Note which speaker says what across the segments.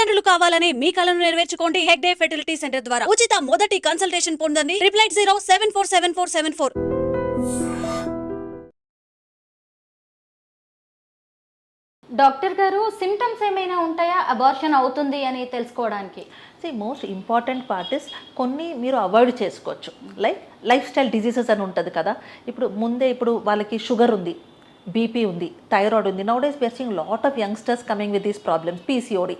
Speaker 1: తల్లిదండ్రులు కావాలని మీ కలను నెరవేర్చుకోండి హెగ్డే ఫెర్టిలిటీ సెంటర్ ద్వారా. ఉచిత మొదటి కన్సల్టేషన్ పొందండి triple eight zero seven four seven four seven four.
Speaker 2: Doctor గారు సిమ్టమ్స్ ఏమైనా ఉంటాయా? అబార్షన్ అవుతుంది అని తెలుసుకోవడానికి.
Speaker 3: See most important part is కొన్ని మీరు అవాయిడ్ చేసుకోవచ్చు. లైక్ లైఫ్ స్టైల్ డిజీజెస్ అని ఉంటుంది కదా. ఇప్పుడు ముందే ఇప్పుడు వాళ్ళకి షుగర్ ఉంది బీపీ ఉంది థైరాయిడ్ ఉంది. Nowadays we are lot of youngsters coming with these problems PCOD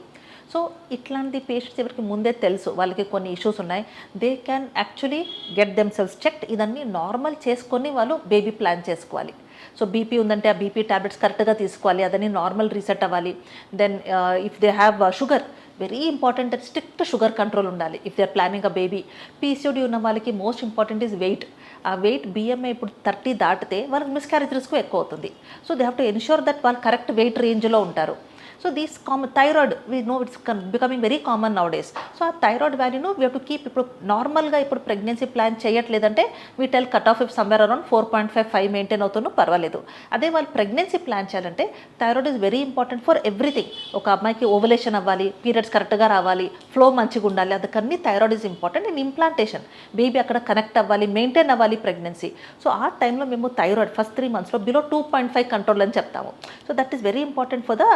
Speaker 3: so ఇట్లాంటి పేషెంట్స్ ఎవరికి ముందే తెలుసు వాళ్ళకి కొన్ని ఇష్యూస్ ఉన్నాయి. They can actually get them cells checked ఇదన్నీ నార్మల్ చేసుకొని వాళ్ళు బేబీ ప్లాన్ చేసుకోవాలి. సో బీపీ ఉందంటే ఆ బీపీ ట్యాబ్లెట్స్ కరెక్ట్గా తీసుకోవాలి అదని నార్మల్ రీసెట్ అవ్వాలి. Then if they have sugar very important strict sugar control ఉండాలి. If they are planning a baby PCOD ఉన్న వాళ్ళకి most important is weight uh weight BMI ఇప్పుడు థర్టీ దాటితే వాళ్ళకి మిస్క్యారేజ్ రిస్క్ ఎక్కువ అవుతుంది. So they have to ensure that వాళ్ళు correct weight రేంజ్లో ఉంటారు. So these common thyroid we know it's becoming very common nowadays so uh thyroid వాల్యూను we to keep ఇప్పుడు నార్మల్గా ఇప్పుడు pregnancy plan చేయట్లేదంటే we tell cut off if somewhere around four point five five maintain అవుతున్నా పర్వాలేదు. అదే వాళ్ళు pregnancy plan చేయాలంటే thyroid is very important for everything ఒక అమ్మాయికి ఓవలేషన్ అవ్వాలి పీరియడ్స్ కరెక్ట్గా రావాలి ఫ్లో మంచిగా ఉండాలి అందుకన్నీ thyroid is important in implantation baby అక్కడ కనెక్ట్ అవ్వాలి మెయింటైన్ అవ్వాలి ప్రెగ్నెన్సీ సో ఆ టైంలో మేము థైరాయిడ్ ఫస్ట్ త్రీ మంత్స్లో below two point five control అని చెప్తాము. So that is very important for the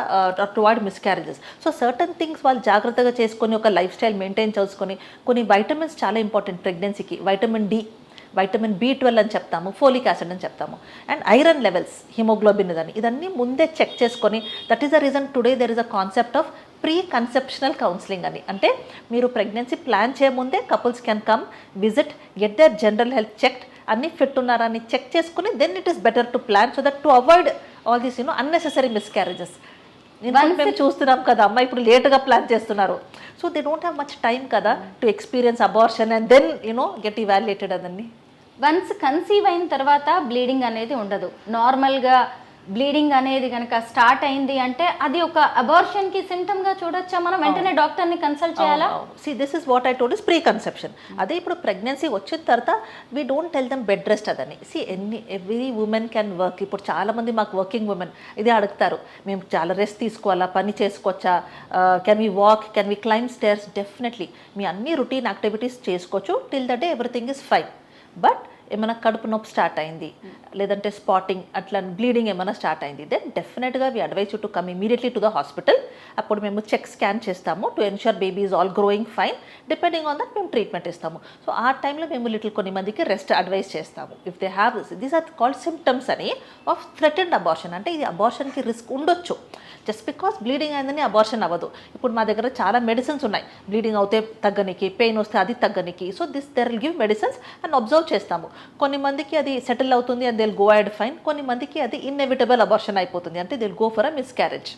Speaker 3: to avoid miscarriages so certain things వాళ్ళు జాగ్రత్తగా చేసుకొని ఒక లైఫ్ స్టైల్ మెయింటైన్ చేసుకొని కొన్ని వైటమిన్స్ చాలా important ప్రెగ్నెన్సీకి vitamin D vitamin B twelve అని చెప్తాము ఫోలిక్ యాసిడ్ అని చెప్తాము. అండ్ ఐరన్ లెవెల్స్ హిమోగ్లోబిన్ అని. ఇదన్నీ ముందే చెక్ చేసుకొని that is the reason today there is a concept of pre conceptional counselling అని. అంటే మీరు pregnancy plan చేయముందే couples can come visit get their general health checked అన్ని ఫిట్ ఉన్నారా అని చెక్ చేసుకుని then it is better to plan so that to avoid all these you know unnecessary miscarriages మేము చూస్తున్నాం కదా అమ్మ ఇప్పుడు లేట్గా ప్లాన్ చేస్తున్నారు. So they don't have much time కదా to experience abortion and then you know get evaluated అదన్నీ.
Speaker 2: Once conceive అయిన తర్వాత బ్లీడింగ్ అనేది ఉండదు. నార్మల్గా బ్లీడింగ్ అనేది కనుక స్టార్ట్ అయింది అంటే అది ఒక అబార్షన్కి సిమ్టమ్గా చూడొచ్చా మనం? వెంటనే డాక్టర్ని కన్సల్ట్ చేయాలా
Speaker 3: see this is what I told is pre conception అదే ఇప్పుడు ప్రెగ్నెన్సీ వచ్చిన తర్వాత we don't tell them bed rest అదని. సి ఎన్ని ఎవ్రీ ఉమెన్ క్యాన్ వర్క్ ఇప్పుడు చాలా మంది మాకు వర్కింగ్ ఉమెన్ ఇది అడుగుతారు. మేము చాలా రెస్ట్ తీసుకోవాలా? పని చేసుకోవచ్చా? Can we walk can we climb stairs definitely మీ అన్ని రొటీన్ యాక్టివిటీస్ చేసుకోవచ్చు. Till the day everything is fine but ఏమైనా కడుపు నొప్పి స్టార్ట్ అయింది లేదంటే స్పాటింగ్ అట్లా బ్లీడింగ్ ఏమైనా స్టార్ట్ అయింది దెన్ డెఫినెట్గా we advise to come immediately to the hospital అప్పుడు మేము చెక్ స్కాన్ చేస్తాము to ensure baby is all growing fine depending on that మేము ట్రీట్మెంట్ ఇస్తాము. సో ఆ టైంలో మేము లిటిల్ కొన్ని మందికి రెస్ట్ అడ్వైస్ చేస్తాము. If they have these are called symptoms అని ఆఫ్ థ్రెటెండ్ అబార్షన్ అంటే ఇది అబార్షన్కి రిస్క్ ఉండొచ్చు. జస్ట్ బికాస్ బ్లీడింగ్ అయిందని అబార్షన్ అవ్వదు. ఇప్పుడు మా దగ్గర చాలా మెడిసిన్స్ ఉన్నాయి. బ్లీడింగ్ అవుతే తగ్గనికి పెయిన్ వస్తే అది తగ్గనికి. So this there will give medicines and observe చేస్తాము. కొన్ని మందికి అది సెటిల్ అవుతుంది and they'll go ahead fine కొన్ని మందికి అది ఇన్ఎవిటబుల్ అబార్షన్ అయిపోతుంది. అంటే they'll go for a miscarriage